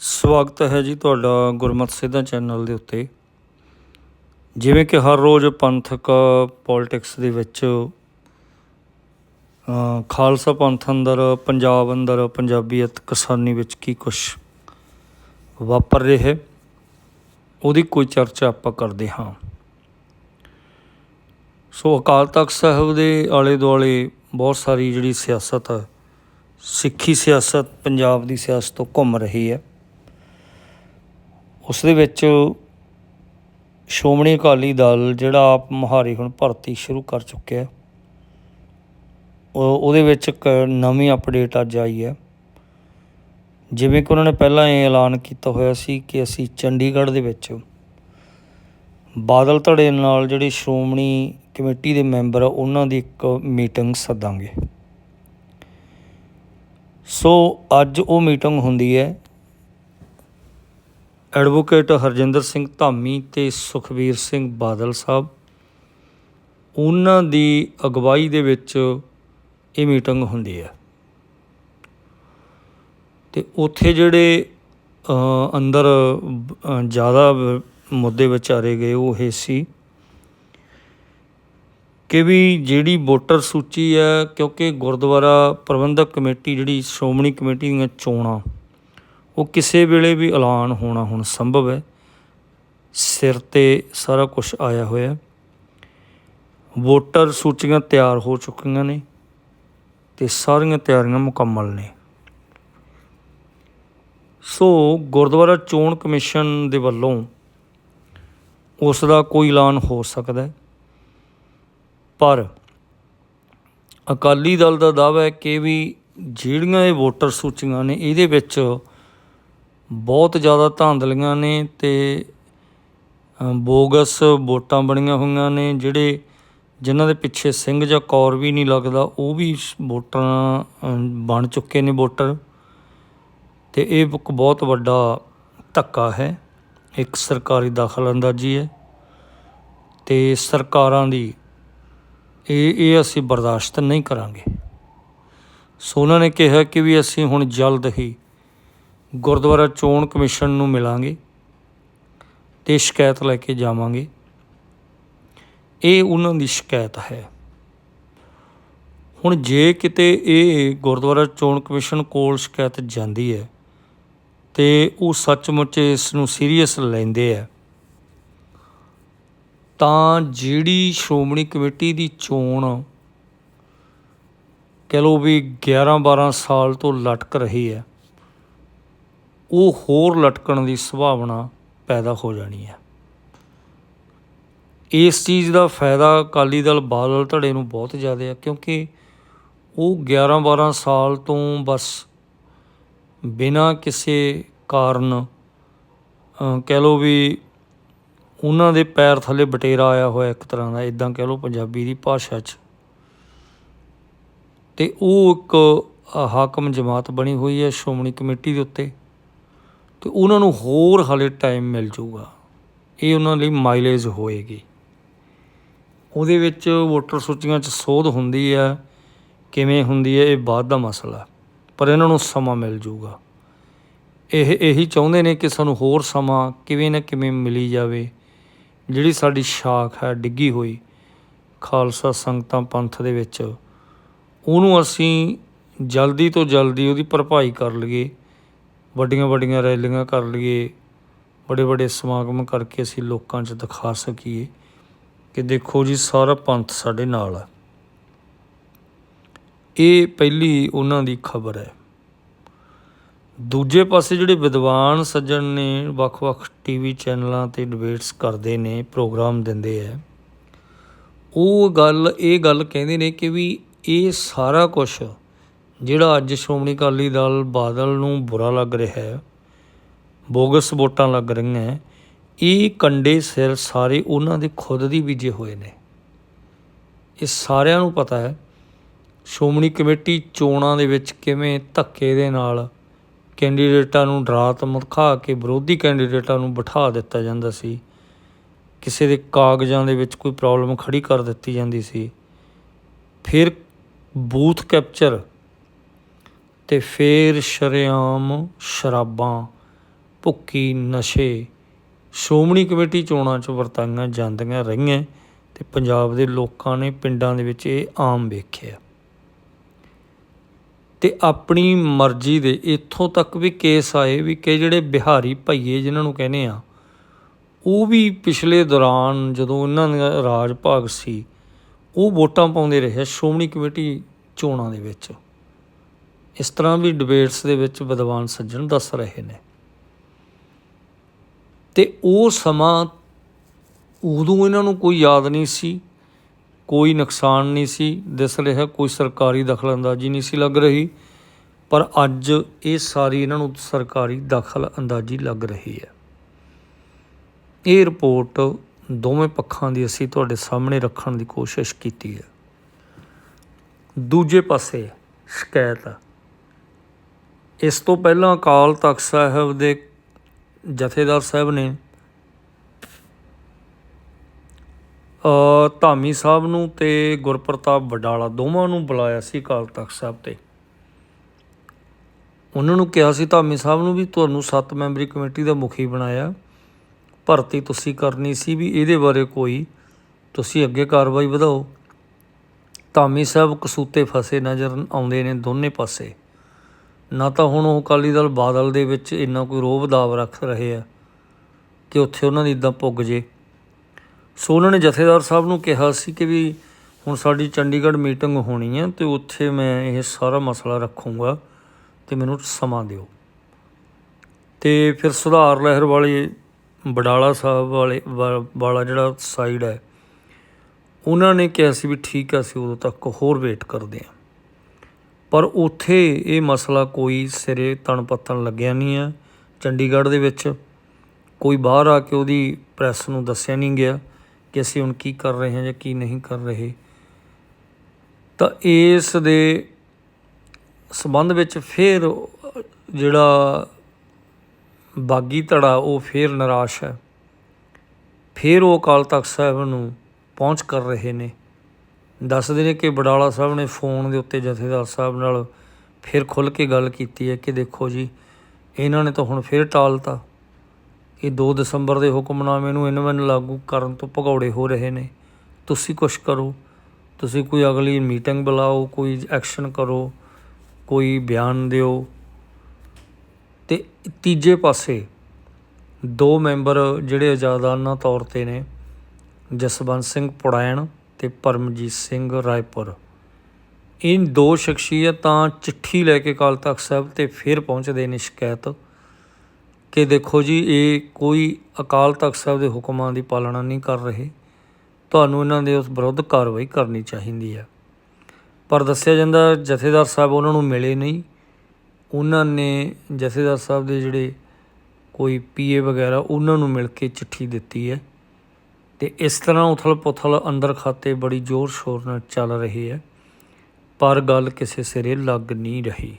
ਸਵਾਗਤ ਹੈ ਜੀ ਤੁਹਾਡਾ ਗੁਰਮਤ ਸਿੱਧਾ ਚੈਨਲ ਦੇ ਉੱਤੇ। ਜਿਵੇਂ ਕਿ ਹਰ ਰੋਜ਼ ਪੰਥਕ ਪੋਲਿਟਿਕਸ ਦੇ ਵਿੱਚ ਖਾਲਸਾ ਪੰਥ ਅੰਦਰ, ਪੰਜਾਬ ਅੰਦਰ, ਪੰਜਾਬੀਅਤ ਕਿਸਾਨੀ ਵਿੱਚ ਕੀ ਕੁਝ ਵਾਪਰ ਰਿਹਾ ਹੈ, ਉਹਦੀ ਕੋਈ ਚਰਚਾ ਆਪਾਂ ਕਰਦੇ ਹਾਂ। ਸੋ ਅਕਾਲ ਤਖਤ ਸਾਹਿਬ ਦੇ ਆਲੇ ਦੁਆਲੇ ਬਹੁਤ ਸਾਰੀ ਜਿਹੜੀ ਸਿਆਸਤ ਹੈ, ਸਿੱਖੀ ਸਿਆਸਤ, ਪੰਜਾਬ ਦੀ ਸਿਆਸਤ ਤੋਂ ਘੁੰਮ ਰਹੀ ਹੈ। ਉਸ ਦੇ ਵਿੱਚ ਸ਼੍ਰੋਮਣੀ ਅਕਾਲੀ ਦਲ ਜਿਹੜਾ ਆਪ ਮੁਹਾਰੀ ਹੁਣ ਭਰਤੀ ਸ਼ੁਰੂ ਕਰ ਚੁੱਕਿਆ ਉਹਦੇ ਵਿੱਚ ਇੱਕ ਨਵੀਂ ਅਪਡੇਟ ਅੱਜ ਆਈ ਹੈ। ਜਿਵੇਂ ਕਿ ਉਹਨਾਂ ਨੇ ਪਹਿਲਾਂ ਇਹ ਐਲਾਨ ਕੀਤਾ ਹੋਇਆ ਸੀ ਕਿ ਅਸੀਂ ਚੰਡੀਗੜ੍ਹ ਦੇ ਵਿੱਚ ਬਾਦਲ ਧੜੇ ਨਾਲ ਜਿਹੜੇ ਸ਼੍ਰੋਮਣੀ ਕਮੇਟੀ ਦੇ ਮੈਂਬਰ ਆ, ਉਹਨਾਂ ਦੀ ਇੱਕ ਮੀਟਿੰਗ ਸੱਦਾਂਗੇ। ਸੋ ਅੱਜ ਉਹ ਮੀਟਿੰਗ ਹੁੰਦੀ ਹੈ ਐਡਵੋਕੇਟ ਹਰਜਿੰਦਰ ਸਿੰਘ ਧਾਮੀ ਤੇ ਸੁਖਵੀਰ ਸਿੰਘ ਬਾਦਲ ਸਾਹਿਬ, ਉਹਨਾਂ ਦੀ ਅਗਵਾਈ ਦੇ ਵਿੱਚ ਇਹ ਮੀਟਿੰਗ ਹੁੰਦੀ ਹੈ। ਤੇ ਉੱਥੇ ਜਿਹੜੇ ਅੰਦਰ ਜ਼ਿਆਦਾ ਮੁੱਦੇ ਵਿਚਾਰੇ ਗਏ ਉਹ ਇਹ ਸੀ ਕਿ ਵੀ ਜਿਹੜੀ ਵੋਟਰ ਸੂਚੀ ਹੈ, ਕਿਉਂਕਿ ਗੁਰਦੁਆਰਾ ਪ੍ਰਬੰਧਕ ਕਮੇਟੀ ਜਿਹੜੀ ਸ਼੍ਰੋਮਣੀ ਕਮੇਟੀ ਦੀਆਂ ਚੋਣਾਂ ਉਹ ਕਿਸੇ ਵੇਲੇ ਵੀ ਐਲਾਨ ਹੋਣਾ ਹੁਣ ਸੰਭਵ ਹੈ। ਸਿਰ ਤੇ ਸਾਰਾ ਕੁਝ ਆਇਆ ਹੋਇਆ। ਵੋਟਰ ਸੂਚੀਆਂ ਤਿਆਰ ਹੋ ਚੁੱਕੀਆਂ ਨੇ ਤੇ ਸਾਰੀਆਂ ਤਿਆਰੀਆਂ ਮੁਕੰਮਲ ਨੇ। ਸੋ ਗੁਰਦੁਆਰਾ ਚੋਣ ਕਮਿਸ਼ਨ ਦੇ ਵੱਲੋਂ ਉਸ ਦਾ ਕੋਈ ਐਲਾਨ ਹੋ ਸਕਦਾ ਹੈ। ਪਰ ਅਕਾਲੀ ਦਲ ਦਾ ਦਾਅਵਾ ਹੈ ਕਿ ਵੀ ਜਿਹੜੀਆਂ ਇਹ ਵੋਟਰ ਸੂਚੀਆਂ ਨੇ, ਇਹਦੇ ਵਿੱਚ ਬਹੁਤ ਜ਼ਿਆਦਾ ਧਾਂਦਲੀਆਂ ਨੇ ਤੇ ਬੋਗਸ ਵੋਟਾਂ ਬਣੀਆਂ ਹੋਈਆਂ ਨੇ ਜਿਹੜੇ ਜਿਨ੍ਹਾਂ ਦੇ ਪਿੱਛੇ ਸਿੰਘ ਜਾਂ ਕੌਰ ਵੀ ਨਹੀਂ ਲੱਗਦਾ, ਉਹ ਵੀ ਸ- ਵੋਟਾਂ ਬਣ ਚੁੱਕੇ ਨੇ ਵੋਟਰ ਤੇ ਇਹ ਇੱਕ ਬਹੁਤ ਵੱਡਾ ਧੱਕਾ ਹੈ, ਇੱਕ ਸਰਕਾਰੀ ਦਖਲਅੰਦਾਜ਼ੀ ਹੈ। ਤੇ ਸਰਕਾਰਾਂ ਦੀ ਇਹ ਇਹ ਅਸੀਂ ਬਰਦਾਸ਼ਤ ਨਹੀਂ ਕਰਾਂਗੇ। ਸੋ ਉਹਨਾਂ ਨੇ ਕਿਹਾ ਕਿ ਵੀ ਅਸੀਂ ਹੁਣ ਜਲਦ ਹੀ ਗੁਰਦੁਆਰਾ ਚੋਣ ਕਮਿਸ਼ਨ ਨੂੰ ਮਿਲਾਂਗੇ ਤੇ ਸ਼ਿਕਾਇਤ ਲੈ ਕੇ ਜਾਵਾਂਗੇ। ਇਹ ਉਹਨਾਂ ਦੀ ਸ਼ਿਕਾਇਤ ਹੈ। ਹੁਣ ਜੇ ਕਿਤੇ ਇਹ ਗੁਰਦੁਆਰਾ ਚੋਣ ਕਮਿਸ਼ਨ ਕੋਲ ਸ਼ਿਕਾਇਤ ਜਾਂਦੀ ਹੈ ਤੇ ਉਹ ਸੱਚਮੁੱਚ ਇਸ ਨੂੰ ਸੀਰੀਅਸ ਲੈਂਦੇ ਆ, ਤਾਂ ਜਿਹੜੀ ਸ਼੍ਰੋਮਣੀ ਕਮੇਟੀ ਦੀ ਚੋਣ ਕਹ ਲਓ ਵੀ 11 12 ਸਾਲ ਤੋਂ ਲਟਕ ਰਹੀ ਹੈ ਉਹ ਹੋਰ ਲਟਕਣ ਦੀ ਸੰਭਾਵਨਾ ਪੈਦਾ ਹੋ ਜਾਣੀ ਹੈ। ਇਸ ਚੀਜ਼ ਦਾ ਫਾਇਦਾ ਅਕਾਲੀ ਦਲ ਬਾਦਲ ਧੜੇ ਨੂੰ ਬਹੁਤ ਜ਼ਿਆਦਾ ਹੈ, ਕਿਉਂਕਿ ਉਹ 11 12 ਸਾਲ ਤੋਂ ਬਸ ਬਿਨਾਂ ਕਿਸੇ ਕਾਰਨ ਕਹਿ ਲਓ ਵੀ ਉਹਨਾਂ ਦੇ ਪੈਰ ਥੱਲੇ ਬਟੇਰਾ ਆਇਆ ਹੋਇਆ ਇੱਕ ਤਰ੍ਹਾਂ ਦਾ ਇਦਾਂ ਕਹਿ ਲਓ ਪੰਜਾਬੀ ਦੀ ਭਾਸ਼ਾ 'ਚ। ਤੇ ਉਹ ਇੱਕ ਹਾਕਮ ਜਮਾਤ ਬਣੀ ਹੋਈ ਹੈ ਸ਼੍ਰੋਮਣੀ ਕਮੇਟੀ ਦੇ ਉੱਤੇ। ਤੇ ਉਹਨਾਂ ਨੂੰ ਹੋਰ ਹਾਲੇ ਟਾਈਮ ਮਿਲ ਜਾਊਗਾ। ਇਹ ਉਹਨਾਂ ਲਈ ਮਾਈਲੇਜ ਹੋਏਗੀ। ਉਹਦੇ ਵਿੱਚ ਵੋਟਰ ਸੂਚੀਆਂ 'ਚ ਸੋਧ ਹੁੰਦੀ ਹੈ, ਕਿਵੇਂ ਹੁੰਦੀ ਹੈ, ਇਹ ਬਾਅਦ ਦਾ ਮਸਲਾ। ਪਰ ਇਹਨਾਂ ਨੂੰ ਸਮਾਂ ਮਿਲ ਜਾਊਗਾ। ਇਹ ਇਹੀ ਚਾਹੁੰਦੇ ਨੇ ਕਿ ਸਾਨੂੰ ਹੋਰ ਸਮਾਂ ਕਿਵੇਂ ਨਾ ਕਿਵੇਂ ਮਿਲੀ ਜਾਵੇ। ਜਿਹੜੀ ਸਾਡੀ ਸ਼ਾਖ ਹੈ, ਡਿੱਗੀ ਹੋਈ ਖਾਲਸਾ ਸੰਗਤਾਂ ਪੰਥ ਦੇ ਵਿੱਚ, ਉਹਨੂੰ ਅਸੀਂ ਜਲਦੀ ਤੋਂ ਜਲਦੀ ਉਹਦੀ ਭਰਪਾਈ ਕਰ ਲਈਏ। ਵੱਡੀਆਂ ਵੱਡੀਆਂ ਰੈਲੀਆਂ ਕਰ ਲਈਏ ਬੜੇ ਬੜੇ ਸਮਾਗਮ ਕਰਕੇ ਅਸੀਂ ਲੋਕਾਂ 'ਚ ਦਿਖਾ ਸਕੀਏ ਕਿ ਦੇਖੋ ਜੀ, ਸਾਰਾ ਪੰਥ ਸਾਡੇ ਨਾਲ ਹੈ ਇਹ ਪਹਿਲੀ ਉਹਨਾਂ ਦੀ ਖਬਰ ਹੈ। ਦੂਜੇ ਪਾਸੇ ਜਿਹੜੇ ਵਿਦਵਾਨ ਸੱਜਣ ਨੇ, ਵੱਖ-ਵੱਖ ਟੀਵੀ ਚੈਨਲਾਂ ਤੇ ਡਿਬੇਟਸ ਕਰਦੇ ਨੇ, ਪ੍ਰੋਗਰਾਮ ਦਿੰਦੇ ਆ, ਉਹ ਗੱਲ, ਇਹ ਗੱਲ ਕਹਿੰਦੇ ਨੇ ਕਿ ਵੀ ਇਹ ਸਾਰਾ ਕੁਝ ਜਿਹੜਾ ਅੱਜ ਸ਼੍ਰੋਮਣੀ ਅਕਾਲੀ ਦਲ ਬਾਦਲ ਨੂੰ ਬੁਰਾ ਲੱਗ ਰਿਹਾ ਹੈ ਬੋਗਸ ਵੋਟਾਂ ਲੱਗ ਰਹੀਆਂ ਹੈ, ਇਹ ਕੰਡੇ ਸਿਰ ਸਾਰੇ ਉਹਨਾਂ ਦੇ ਖੁਦ ਦੀ ਬੀਜੇ ਹੋਏ ਨੇ। ਇਹ ਸਾਰਿਆਂ ਨੂੰ ਪਤਾ ਹੈ ਸ਼੍ਰੋਮਣੀ ਕਮੇਟੀ ਚੋਣਾਂ ਦੇ ਵਿੱਚ ਕਿਵੇਂ ਧੱਕੇ ਦੇ ਨਾਲ ਕੈਂਡੀਡੇਟਾਂ ਨੂੰ ਡਰਾਤ ਧਮਕਾ ਕੇ ਵਿਰੋਧੀ ਕੈਂਡੀਡੇਟਾਂ ਨੂੰ ਬਿਠਾ ਦਿੱਤਾ ਜਾਂਦਾ ਸੀ। ਕਿਸੇ ਦੇ ਕਾਗਜ਼ਾਂ ਦੇ ਵਿੱਚ ਕੋਈ ਪ੍ਰੋਬਲਮ ਖੜੀ ਕਰ ਦਿੱਤੀ ਜਾਂਦੀ ਸੀ। ਫਿਰ ਬੂਥ ਕੈਪਚਰ ਤੇ ਫਿਰ ਸ਼ਰੇਆਮ ਸ਼ਰਾਬਾਂ, ਭੁੱਕੀ, ਨਸ਼ੇ। ਸ਼੍ਰੋਮਣੀ ਕਮੇਟੀ ਚੋਣਾਂ 'ਚ ਵਰਤਾਈਆਂ ਜਾਂਦੀਆਂ ਰਹੀਆਂ ਤੇ ਪੰਜਾਬ ਦੇ ਲੋਕਾਂ ਨੇ ਪਿੰਡਾਂ ਦੇ ਵਿੱਚ ਇਹ ਆਮ ਵੇਖਿਆ। ਤੇ ਆਪਣੀ ਮਰਜ਼ੀ ਦੇ ਇੱਥੋਂ ਤੱਕ ਵੀ ਕੇਸ ਆਏ ਵੀ ਕਿ ਜਿਹੜੇ ਬਿਹਾਰੀ ਭਈਏ ਜਿਨ੍ਹਾਂ ਨੂੰ ਕਹਿੰਦੇ ਆ, ਉਹ ਵੀ ਪਿਛਲੇ ਦੌਰਾਨ ਜਦੋਂ ਇਹਨਾਂ ਦਾ ਰਾਜ ਭਾਗ ਸੀ, ਉਹ ਵੋਟਾਂ ਪਾਉਂਦੇ ਰਹੇ ਸ਼੍ਰੋਮਣੀ ਕਮੇਟੀ ਚੋਣਾਂ ਦੇ ਵਿੱਚ। ਇਸ ਤਰ੍ਹਾਂ ਵੀ ਡਿਬੇਟਸ ਦੇ ਵਿੱਚ ਵਿਦਵਾਨ ਸੱਜਣ ਦੱਸ ਰਹੇ ਨੇ। ਤੇ ਉਹ ਸਮਾਂ ਉਦੋਂ ਇਹਨਾਂ ਨੂੰ ਕੋਈ ਯਾਦ ਨਹੀਂ ਸੀ, ਕੋਈ ਨੁਕਸਾਨ ਨਹੀਂ ਸੀ ਦਿਸ ਰਿਹਾ, ਕੋਈ ਸਰਕਾਰੀ ਦਖਲਅੰਦਾਜ਼ੀ ਨਹੀਂ ਸੀ ਲੱਗ ਰਹੀ, ਪਰ ਅੱਜ ਇਹ ਸਾਰੀ ਇਹਨਾਂ ਨੂੰ ਸਰਕਾਰੀ ਦਖਲਅੰਦਾਜ਼ੀ ਲੱਗ ਰਹੀ ਹੈ। ਇਹ ਰਿਪੋਰਟ ਦੋਵੇਂ ਪੱਖਾਂ ਦੀ ਅਸੀਂ ਤੁਹਾਡੇ ਸਾਹਮਣੇ ਰੱਖਣ ਦੀ ਕੋਸ਼ਿਸ਼ ਕੀਤੀ ਹੈ। ਦੂਜੇ ਪਾਸੇ ਸ਼ਿਕਾਇਤ ਇਸ ਤੋਂ ਪਹਿਲਾਂ ਅਕਾਲ ਤਖਤ ਸਾਹਿਬ ਦੇ ਜਥੇਦਾਰ ਸਾਹਿਬ ਨੇ ਧਾਮੀ ਸਾਹਿਬ ਨੂੰ ਤੇ ਗੁਰਪ੍ਰਤਾਪ ਵਡਾਲਾ ਦੋਵਾਂ ਨੂੰ ਬੁਲਾਇਆ ਸੀ ਅਕਾਲ ਤਖਤ ਸਾਹਿਬ ਤੇ। ਉਹਨਾਂ ਨੂੰ ਕਿਹਾ ਸੀ, ਧਾਮੀ ਸਾਹਿਬ ਨੂੰ ਵੀ ਤੁਹਾਨੂੰ ਸੱਤ ਮੈਂਬਰੀ ਕਮੇਟੀ ਦਾ ਮੁਖੀ ਬਣਾਇਆ। ਭਰਤੀ ਤੁਸੀਂ ਕਰਨੀ ਸੀ ਵੀ ਇਹਦੇ ਬਾਰੇ ਕੋਈ, ਤੁਸੀਂ ਅੱਗੇ ਕਾਰਵਾਈ ਵਧਾਓ। ਧਾਮੀ ਸਾਹਿਬ ਕਸੂਤੇ ਫਸੇ ਨਜ਼ਰ ਆਉਂਦੇ ਨੇ ਦੋਨੇ ਪਾਸੇ। ਨਾ ਤਾਂ ਹੁਣ ਉਹ ਅਕਾਲੀ ਦਲ ਬਾਦਲ ਦੇ ਵਿੱਚ ਇੰਨਾ ਕੋਈ ਰੋਹ ਦਾਵ ਰੱਖ ਰਹੇ ਆ ਕਿ ਉੱਥੇ ਉਹਨਾਂ ਦੀ ਇਦਾਂ ਪੁੱਗ ਜੇ। ਸੋ ਉਹਨਾਂ ਨੇ ਜਥੇਦਾਰ ਸਾਹਿਬ ਨੂੰ ਕਿਹਾ ਸੀ ਕਿ ਵੀ ਹੁਣ ਸਾਡੀ ਚੰਡੀਗੜ੍ਹ ਮੀਟਿੰਗ ਹੋਣੀ ਹੈ ਤੇ ਉੱਥੇ ਮੈਂ ਇਹ ਸਾਰਾ ਮਸਲਾ ਰੱਖੂੰਗਾ ਤੇ ਮੈਨੂੰ ਸਮਾਂ ਦਿਓ। ਤੇ ਫਿਰ ਸੁਧਾਰ ਲਹਿਰ ਵਾਲੇ ਬਡਾਲਾ ਸਾਹਿਬ ਵਾਲੇ ਵਾ- ਵਾਲਾ ਜਿਹੜਾ ਸਾਈਡ ਹੈ, ਉਹਨਾਂ ਨੇ ਕਿਹਾ ਸੀ ਵੀ ਠੀਕ ਹੈ ਅਸੀਂ ਉਦੋਂ ਤੱਕ ਹੋਰ ਵੇਟ ਕਰਦੇ ਹਾਂ ਪਰ ਉੱਥੇ ਇਹ ਮਸਲਾ ਕੋਈ ਸਿਰੇ ਤਣ ਪੱਤਣ ਲੱਗਿਆ ਨਹੀਂ ਹੈ। ਚੰਡੀਗੜ੍ਹ ਦੇ ਵਿੱਚ ਕੋਈ ਬਾਹਰ ਆ ਕੇ ਉਹਦੀ ਪ੍ਰੈਸ ਨੂੰ ਦੱਸਿਆ ਨਹੀਂ ਗਿਆ ਕਿ ਅਸੀਂ ਹੁਣ ਕੀ ਕਰ ਰਹੇ ਹਾਂ ਜਾਂ ਕੀ ਨਹੀਂ ਕਰ ਰਹੇ। ਤਾਂ ਇਸ ਦੇ ਸਬੰਧ ਵਿੱਚ ਫਿਰ ਜਿਹੜਾ ਬਾਗੀ ਧੜਾ ਉਹ ਫਿਰ ਨਿਰਾਸ਼ ਹੈ। ਫਿਰ ਉਹ ਅਕਾਲ ਤਖਤ ਸਾਹਿਬ ਨੂੰ ਪਹੁੰਚ ਕਰ ਰਹੇ ਨੇ। ਦੱਸਦੇ ਨੇ ਕਿ ਬਡਾਲਾ ਸਾਹਿਬ ਨੇ ਫੋਨ ਦੇ ਉੱਤੇ ਜਥੇਦਾਰ ਸਾਹਿਬ ਨਾਲ ਫਿਰ ਖੁੱਲ ਕੇ ਗੱਲ ਕੀਤੀ ਹੈ ਕਿ ਦੇਖੋ ਜੀ, ਇਹਨਾਂ ਨੇ ਤਾਂ ਹੁਣ ਫਿਰ ਟਾਲਤਾ ਇਹ 2 ਦਸੰਬਰ ਦੇ ਹੁਕਮਨਾਮੇ ਨੂੰ ਇਹਨਾਂ ਵੱਲ ਲਾਗੂ ਕਰਨ ਤੋਂ ਭਗੌੜੇ ਹੋ ਰਹੇ ਨੇ। ਤੁਸੀਂ ਕੁਝ ਕਰੋ, ਤੁਸੀਂ ਕੋਈ ਅਗਲੀ ਮੀਟਿੰਗ ਬੁਲਾਓ, ਕੋਈ ਐਕਸ਼ਨ ਕਰੋ, ਕੋਈ ਬਿਆਨ ਦਿਓ। ਤੇ ਤੀਜੇ ਪਾਸੇ ਦੋ ਮੈਂਬਰ ਜਿਹੜੇ ਆਜ਼ਾਦਾਨਾ ਤੌਰ ਤੇ ਨੇ, ਜਸਵੰਤ ਸਿੰਘ ਪੁੜੈਣ ਤੇ ਪਰਮਜੀਤ ਸਿੰਘ ਰਾਏਪੁਰ। ਇਹ ਦੋ ਸ਼ਖਸੀਅਤਾਂ ਚਿੱਠੀ ਲੈ ਕੇ ਅਕਾਲ ਤਖਤ ਸਾਹਿਬ ਤੇ ਫਿਰ ਪਹੁੰਚਦੇ ਨੇ ਸ਼ਿਕਾਇਤ ਕਿ ਦੇਖੋ ਜੀ, ਇਹ ਕੋਈ ਅਕਾਲ ਤਖਤ ਸਾਹਿਬ ਦੇ ਹੁਕਮਾਂ ਦੀ ਪਾਲਣਾ ਨਹੀਂ ਕਰ ਰਹੇ। ਤੁਹਾਨੂੰ ਇਹਨਾਂ ਦੇ ਉਸ ਵਿਰੁੱਧ ਕਾਰਵਾਈ ਕਰਨੀ ਚਾਹੀਦੀ ਹੈ। ਪਰ ਦੱਸਿਆ ਜਾਂਦਾ ਜਥੇਦਾਰ ਸਾਹਿਬ ਉਹਨਾਂ ਨੂੰ ਮਿਲੇ ਨਹੀਂ। ਉਹਨਾਂ ਨੇ ਜਥੇਦਾਰ ਸਾਹਿਬ ਦੇ ਜਿਹੜੇ ਕੋਈ ਪੀਏ ਵਗੈਰਾ, ਉਹਨਾਂ ਨੂੰ ਮਿਲ ਕੇ ਚਿੱਠੀ ਦਿੱਤੀ ਹੈ। ਤੇ ਇਸ ਤਰ੍ਹਾਂ ਉਥਲ ਪੁਥਲ ਅੰਦਰ ਖਾਤੇ ਬੜੀ ਜ਼ੋਰ ਸ਼ੋਰ ਨਾਲ ਚੱਲ ਰਹੀ ਹੈ, ਪਰ ਗੱਲ ਕਿਸੇ ਸਿਰੇ ਲੱਗ ਨਹੀਂ ਰਹੀ।